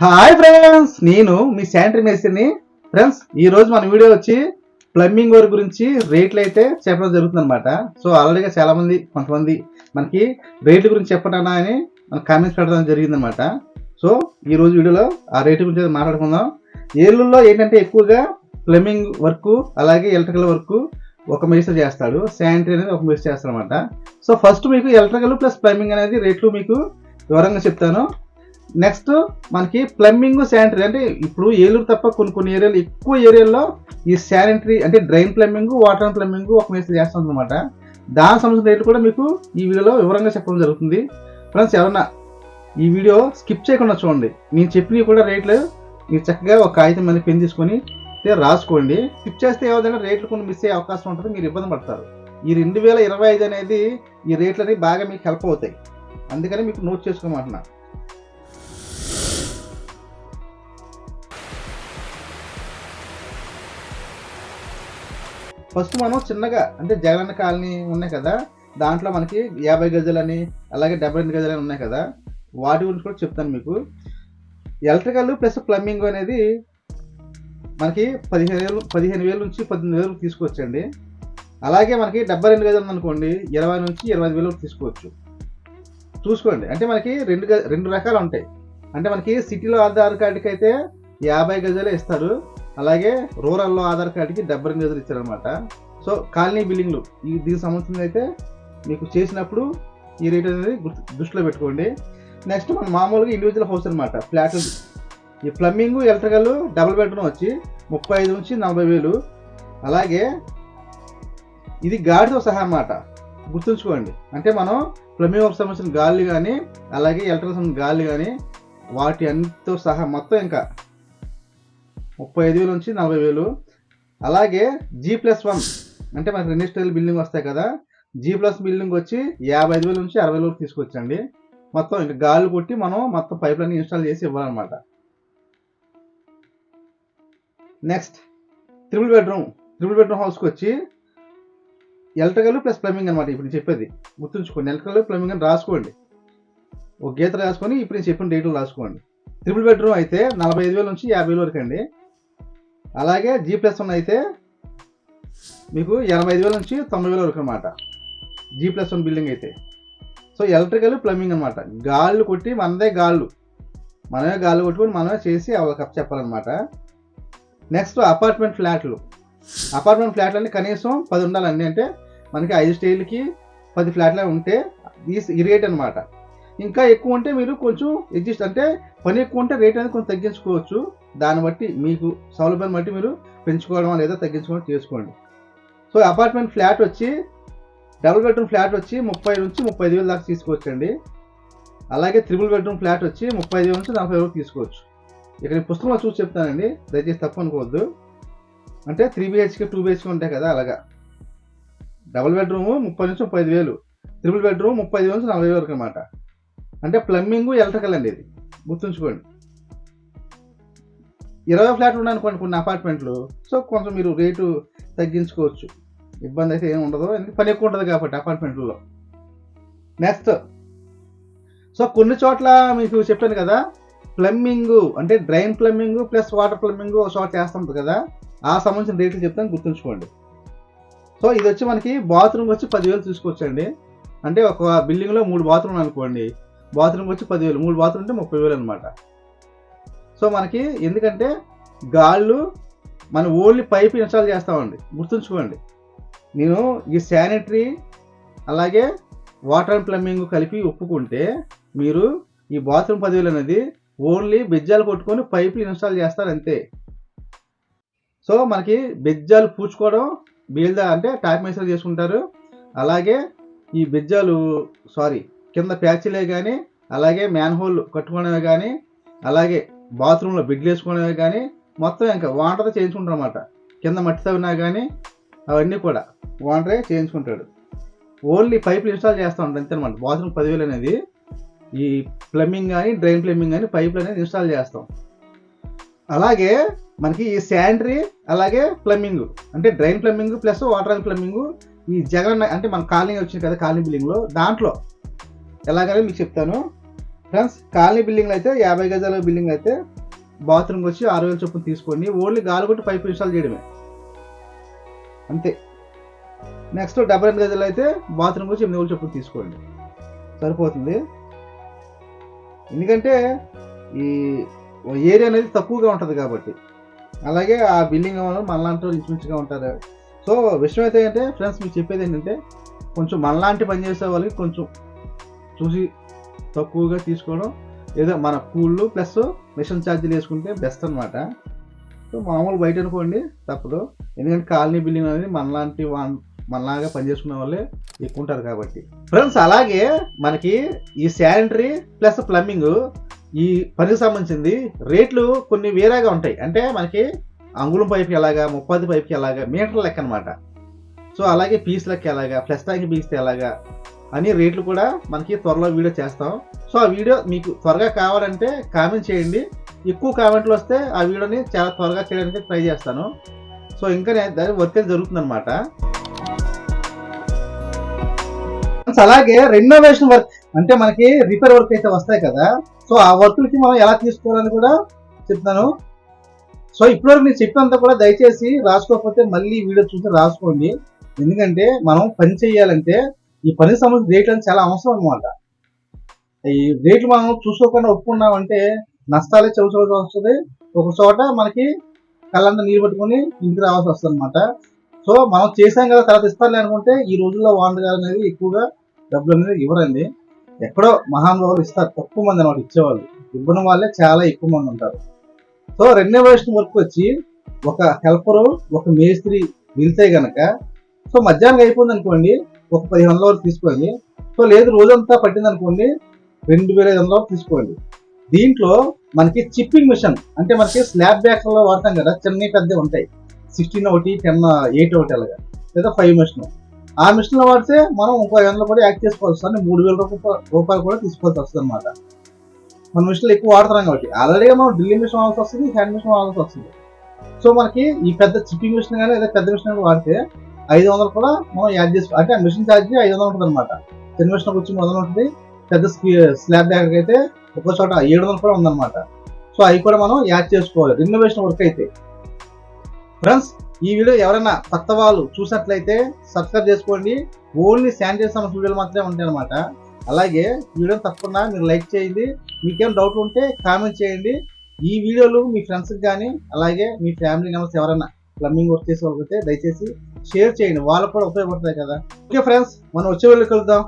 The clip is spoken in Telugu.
హాయ్ ఫ్రెండ్స్ నేను మీ శానిటరీ మేస్త్రిని. ఫ్రెండ్స్ ఈ రోజు మన వీడియో వచ్చి ప్లంబింగ్ వర్క్ గురించి రేట్లు అయితే చెప్పడం జరుగుతుంది అనమాట సో ఆల్రెడీగా చాలామంది కొంతమంది మనకి రేట్ల గురించి చెప్పడానా అని మన కామెంట్స్ పెట్టడం జరిగింది అనమాట సో ఈ రోజు వీడియోలో ఆ రేటు గురించి మాట్లాడుకుందాం. ఏళ్ళల్లో ఏంటంటే ఎక్కువగా ప్లంబింగ్ వర్క్ అలాగే ఎలక్ట్రికల్ వర్క్ ఒక మేస్టర్ చేస్తాడు. శానిటరీ అనేది ఒక మేస్టర్ చేస్తాడు అనమాట సో ఫస్ట్ మీకు ఎలక్ట్రికల్ ప్లస్ ప్లంబింగ్ అనేది రేట్లు మీకు వివరంగా చెప్తాను. నెక్స్ట్ మనకి ప్లంబింగ్ శానిటరీ అంటే ఇప్పుడు ఏలూరు తప్ప కొన్ని కొన్ని ఏరియాలు ఎక్కువ ఏరియాల్లో ఈ శానిటరీ అంటే డ్రైన్ ప్లంబింగ్ వాటర్ ప్లంబింగ్ ఒక మేస్త్రి చేస్తాం అనమాట దాని సంబంధించిన రేట్లు కూడా మీకు ఈ వీడియోలో వివరంగా చెప్పడం జరుగుతుంది. ఫ్రెండ్స్ ఎవరన్నా ఈ వీడియో స్కిప్ చేయకుండా చూడండి. నేను చెప్పినవి కూడా రేట్లు మీరు చక్కగా ఒక కాగితం మీద పెన్ తీసుకొని రాసుకోండి. స్కిప్ చేస్తే ఏదైనా రేట్లు కొన్ని మిస్ అయ్యే అవకాశం ఉంటుంది మీరు ఇబ్బంది పడతారు. ఈ రెండు వేల ఇరవై ఐదు అనేది ఈ రేట్లు అనేవి బాగా మీకు హెల్ప్ అవుతాయి. అందుకని మీకు నోట్ చేసుకోమంటున్నా ఫస్ట్ మనం చిన్నగా అంటే జగనన్న కాలనీ ఉన్నాయి కదా దాంట్లో మనకి యాభై గజలని అలాగే డెబ్బై రెండు గజలని ఉన్నాయి కదా వాటి గురించి కూడా చెప్తాను మీకు. ఎలక్ట్రికల్ ప్లస్ ప్లంబింగ్ అనేది మనకి పదిహేను వేలు పదిహేను వేలు నుంచి పద్దెనిమిది వేలు తీసుకోవచ్చండి అలాగే మనకి డెబ్బై రెండు గజలు అనుకోండి ఇరవై నుంచి ఇరవై ఐదు వేలు తీసుకోవచ్చు. చూసుకోండి. అంటే మనకి రెండు గ- రెండు రకాలు ఉంటాయి. అంటే మనకి సిటీలో ఆధార్ కార్డుకి అయితే యాభై గజాలే ఇస్తారు. అలాగే రూరల్లో ఆధార్ కార్డుకి డెబ్బై రెండు గజలు ఇచ్చారనమాట సో కాలనీ బిల్డింగ్లు ఈ దీనికి సంబంధించింది అయితే మీకు చేసినప్పుడు ఈ రేట్ అనేది గుర్తు- దృష్టిలో పెట్టుకోండి. నెక్స్ట్ మనం మామూలుగా ఇండివిజువల్ హౌస్ అనమాట ఫ్లాట్ ఈ ప్లంబింగ్ ఎలక్ట్రికల్ డబుల్ బెడ్రూమ్ వచ్చి ముప్పై ఐదు నుంచి నలభై వేలు. అలాగే ఇది గాడితో సహా అన్నమాట. గుర్తుంచుకోండి. అంటే మనం ప్లంబింగ్ సంబంధించిన గాలి కానీ అలాగే ఎలక్ట్రికల్ సంబంధించిన గాలి కానీ వాటి అన్నితో సహా మొత్తం ఇంకా ముప్పై ఐదు వేలు నుంచి నలభై వేలు. అలాగే జీ ప్లస్ వన్ అంటే మనకి ఇండస్ట్రియల్ బిల్డింగ్ వస్తాయి కదా. జీ ప్లస్ బిల్డింగ్ వచ్చి యాభై ఐదు వేల నుంచి అరవై వేలు తీసుకొచ్చండి. మొత్తం ఇంకా గాలి కొట్టి మనం మొత్తం పైప్ లైన్ ఇన్స్టాల్ చేసి ఇవ్వాలన్నమాట. Next triple bedroom triple bedroom హౌస్కి వచ్చి ఎలక్ట్రికల్ ప్లస్ ప్లంబింగ్ అనమాట ఇప్పుడు నేను చెప్పేది. గుర్తుంచుకోండి ఎలక్ట్రికల్ ప్లంబింగ్ అని రాసుకోండి. ఒక గీత రాసుకొని ఇప్పుడు నేను చెప్పిన డేట్లు రాసుకోండి. త్రిపుల్ బెడ్రూమ్ అయితే నలభై ఐదు వేల నుంచి యాభై వేల వరకు అండి. అలాగే జీ ప్లస్ వన్ అయితే మీకు ఎనభై ఐదు వేల నుంచి తొంభై వేల వరకు అనమాట జీ ప్లస్ వన్ బిల్డింగ్ అయితే. సో ఎలక్ట్రికల్ ప్లంబింగ్ అనమాట గాళ్ళు కొట్టి మనదే గాళ్ళు. మనమే గాళ్ళు కొట్టుకొని మనమే చేసి ఒక కప్ చెప్పాలన్నమాట. నెక్స్ట్ అపార్ట్మెంట్ ఫ్లాట్లు. అపార్ట్మెంట్ ఫ్లాట్లు అంటే కనీసం పది ఉండాలండి. అంటే మనకి ఐదు స్టేజ్లకి పది ఫ్లాట్లే ఉంటే ఈ ఈ రేట్ అనమాట ఇంకా ఎక్కువ ఉంటే మీరు కొంచెం ఎగ్జిస్ట్ అంటే పని ఎక్కువ ఉంటే రేట్ అనేది కొంచెం తగ్గించుకోవచ్చు. దాన్ని బట్టి మీకు సౌలభ్యాన్ని బట్టి మీరు పెంచుకోవడం లేదా తగ్గించుకోవడం చేసుకోండి. సో అపార్ట్మెంట్ ఫ్లాట్ వచ్చి డబుల్ బెడ్రూమ్ ఫ్లాట్ వచ్చి ముప్పై నుంచి ముప్పై ఐదు వేల దాకా తీసుకోవచ్చండి. అలాగే త్రిబుల్ బెడ్రూమ్ ఫ్లాట్ వచ్చి ముప్పై ఐదు వేల నుంచి నలభై వరకు తీసుకోవచ్చు. ఇక్కడ ఈ పుస్తకంలో చూసి చెప్తానండి. దయచేసి తప్పు అనుకోవద్దు. అంటే త్రీ బిహెచ్కే టూ బిహెచ్కే ఉంటాయి కదా అలాగా. డబుల్ బెడ్రూమ్ ముప్పై నుంచి ముప్పై ఐదు వేలు. త్రిబుల్ బెడ్రూమ్ ముప్పై ఐదు నుంచి నలభై వరకు అనమాట అంటే ప్లంబింగ్ ఎలక్ట్రికల్ అండి ఇది. గుర్తుంచుకోండి. ఇరవై ఫ్లాట్లు ఉన్నాయనుకోండి కొన్ని అపార్ట్మెంట్లు సో కొంచెం మీరు రేటు తగ్గించుకోవచ్చు. ఇబ్బంది అయితే ఏం ఉండదు. ఎందుకంటే పని ఎక్కువ ఉంటుంది కాబట్టి అపార్ట్మెంట్లో నెక్స్ట్ సో కొన్ని చోట్ల మీకు చెప్పాను కదా ప్లంబింగ్ అంటే drain plumbing plus water plumbing ఒక చోట చేస్తుంటుంది కదా. ఆ సంబంధించిన రేట్లు చెప్తాను గుర్తుంచుకోండి. సో ఇది వచ్చి మనకి బాత్రూమ్ వచ్చి పదివేలు తీసుకోవచ్చండి అంటే ఒక బిల్డింగ్లో మూడు బాత్రూమ్ అనుకోండి. బాత్రూమ్ వచ్చి పదివేలు మూడు బాత్రూమ్ అంటే ముప్పై వేలు అనమాట సో మనకి ఎందుకంటే గాళ్ళు మనం ఓన్లీ పైప్ ఇన్స్టాల్ చేస్తామండి. గుర్తుంచుకోండి. నేను ఈ శానిటరీ అలాగే వాటర్ అండ్ ప్లంబింగ్ కలిపి ఒప్పుకుంటే మీరు ఈ బాత్రూమ్ పదివేలు అనేది ఓన్లీ బెజ్జాలు కొట్టుకొని పైపులు ఇన్స్టాల్ చేస్తారు అంతే. సో మనకి బెజ్జాలు పూడ్చుకోవడం బీల్ద అంటే టాప్ మేసర్ చేసుకుంటారు. అలాగే ఈ బెజ్జాలు సారీ కింద ప్యాచీలే కానీ అలాగే మ్యాన్ హోల్ కట్టుకోవడమే కానీ అలాగే బాత్రూంలో బిడ్లు వేసుకోవడమే కానీ మొత్తం ఇంకా వాటర్తో చేయించుకుంటారు అనమాట కింద మట్టి తవ్వినా కానీ అవన్నీ కూడా వాటరే చేయించుకుంటాడు. ఓన్లీ పైపులు ఇన్స్టాల్ చేస్తూ ఉంటాడు అంతేనమాట బాత్రూమ్ పదివేలు అనేది ఈ ప్లంబింగ్ కానీ డ్రైన్ ప్లంబింగ్ కానీ పైపులు అనేది ఇన్స్టాల్ చేస్తాం. అలాగే మనకి ఈ శాండ్రీ అలాగే ప్లంబింగ్ అంటే drain plumbing plus water plumbing ఈ జగన్ అంటే మన కాలనీ వచ్చింది కదా కాలనీ బిల్డింగ్లో దాంట్లో ఎలాగనే మీకు చెప్తాను. ఫ్రెండ్స్ కాలనీ బిల్డింగ్ అయితే యాభై గజాల బిల్డింగ్ అయితే బాత్రూమ్కి వచ్చి ఆరు వేల చొప్పున తీసుకోండి. ఓన్లీ గాలి కొట్టి పైపు ఇన్స్టాల్ చేయడమే. అంతే. నెక్స్ట్ డెబ్బై రెండు గజాలు అయితే బాత్రూమ్కి వచ్చి ఎనిమిది వేల చొప్పున తీసుకోండి. సరిపోతుంది. ఎందుకంటే ఈ ఏరియా అనేది తక్కువగా ఉంటుంది కాబట్టి. అలాగే ఆ బిల్డింగ్ వాళ్ళు మనలాంటి వాళ్ళు ఇంచుమించుగా ఉంటారు. సో విషయం అయితే అంటే ఫ్రెండ్స్ మీకు చెప్పేది ఏంటంటే కొంచెం మనలాంటి పని చేసే వాళ్ళకి కొంచెం చూసి తక్కువగా తీసుకోవడం ఏదో మన కూళ్ళు ప్లస్ మిషన్ ఛార్జీలు వేసుకుంటే బెస్ట్ అనమాట సో మామూలు బయట అనుకోండి తప్పదు. ఎందుకంటే కాలనీ బిల్డింగ్ అనేది మనలాంటి వా- మనలాగా పనిచేసుకునే వాళ్ళే ఎక్కువ ఉంటారు కాబట్టి. ఫ్రెండ్స్ అలాగే మనకి ఈ శానిటరీ ప్లస్ ప్లంబింగ్ ఈ పనికి సంబంధించింది రేట్లు కొన్ని వేరేగా ఉంటాయి. అంటే మనకి అంగుళం పైపుకి ఎలాగా ముప్పది పైపుకి ఎలాగా మీటర్ లెక్క అనమాట సో అలాగే పీస్ లెక్క ఎలాగా ఫ్లెస్ ట్యాంక్ పీస్తే ఎలాగా అని రేట్లు కూడా మనకి త్వరలో వీడియో చేస్తాం. సో ఆ వీడియో మీకు త్వరగా కావాలంటే కామెంట్ చేయండి. ఎక్కువ కామెంట్లు వస్తే ఆ వీడియోని చాలా త్వరగా చేయడానికి ట్రై చేస్తాను. సో ఇంకా దాని వర్క్ అయితే జరుగుతుందన్నమాట. అలాగే రెనోవేషన్ వర్క్ అంటే మనకి రిపేర్ వర్క్ అయితే వస్తాయి కదా. సో ఆ వర్క్లకి మనం ఎలా తీసుకోవాలని కూడా చెప్తాను. సో ఇప్పటివరకు నేను చెప్పినంత కూడా దయచేసి రాసుకోకపోతే మళ్ళీ వీడియో చూసి రాసుకోండి. ఎందుకంటే మనం పని చేయాలంటే ఈ పని సంబంధించిన రేట్లు అనేది చాలా అవసరం అనమాట ఈ రేట్లు మనం చూసుకోకుండా ఒప్పుకున్నామంటే నష్టాలే చవిచూడాల్సి వస్తుంది. ఒక చోట మనకి కళ్ళంతా నీళ్ళు పట్టుకొని ఇంటికి రావాల్సి వస్తుంది అనమాట సో మనం చేసాం కదా తర్వాత ఇస్తారులే అనుకుంటే ఈ రోజుల్లో ఓనర్ అనేది ఎక్కువగా డబ్బులు అనేది ఇవ్వరండి ఎక్కడో మహానుభావులు ఇస్తారు తక్కువ మంది అనమాట ఇచ్చేవాళ్ళు. ఇవ్వడం వాళ్ళే చాలా ఎక్కువ మంది ఉంటారు. సో రెన్యువేషన్ వర్క్ వచ్చి ఒక హెల్పరు ఒక మేస్త్రి వెళ్తే గనక సో మధ్యాహ్నం అయిపోయింది అనుకోండి ఒక పదిహేను వందల వరకు తీసుకోండి. సో లేదు రోజంతా పట్టింది అనుకోండి రెండు వేల ఐదు వందల వరకు తీసుకోండి. దీంట్లో మనకి చిప్పింగ్ మిషన్ అంటే మనకి స్లాబ్ బ్యాగ్స్లో వాడతాం కదా చిన్న పెద్ద ఉంటాయి. సిక్స్టీన్ ఒకటి టెన్ ఎయిట్ ఒకటి అలాగా లేదా ఫైవ్ మిషన్. ఆ మిషన్లు వాడితే మనం ముప్పై వందలు కూడా యాక్ట్ చేసుకోవాల్సి వస్తుంది మూడు వేల రూపాయలు రూపాయలు కూడా తీసుకోవాల్సి వస్తుంది అనమాట మన మిషన్లు ఎక్కువ వాడుతున్నాం కాబట్టి. ఆల్రెడీ మనం డ్రిల్లింగ్ మిషన్ వాడాల్సి వస్తుంది హ్యాండ్ మిషన్ వాడాల్సి వస్తుంది. సో మనకి ఈ పెద్ద చిప్పింగ్ మిషన్ కానీ లేదా పెద్ద మిషన్ కానీ వాడితే ఐదు వందలు కూడా మనం యాడ్ చేసుకో అంటే ఆ మిషన్ ఛార్జ్ ఐదు వందలు ఉంటుంది అనమాట చిన్న మిషన్ వచ్చి మొదలు ఉంటుంది. పెద్ద స్లాబ్ బ్యాగ్ అయితే ఒక చోట ఏడు వందలు కూడా ఉందన్నమాట. సో అవి కూడా మనం యాడ్ చేసుకోవాలి. రినోవేషన్ వర్క్ అయితే. ఫ్రెండ్స్ ఈ వీడియో ఎవరైనా కొత్త వాళ్ళు చూసినట్లయితే సబ్స్క్రైబ్ చేసుకోండి. ఓన్లీ శానిటైజ్ సంబంధించిన వీడియోలు మాత్రమే ఉంటాయి అనమాట అలాగే వీడియోని వీడియో తప్పకుండా మీరు లైక్ చేయండి. మీకేం డౌట్ ఉంటే కామెంట్ చేయండి. ఈ వీడియోలు మీ ఫ్రెండ్స్కి కానీ అలాగే మీ ఫ్యామిలీ మెంబర్స్ ఎవరైనా ప్లంబింగ్ వర్క్ చేసే వాళ్ళకైతే దయచేసి షేర్ చేయండి. వాళ్ళకు కూడా ఉపయోగపడతాయి కదా. ఓకే ఫ్రెండ్స్ మనం వచ్చే వీళ్ళు కలుద్దాం.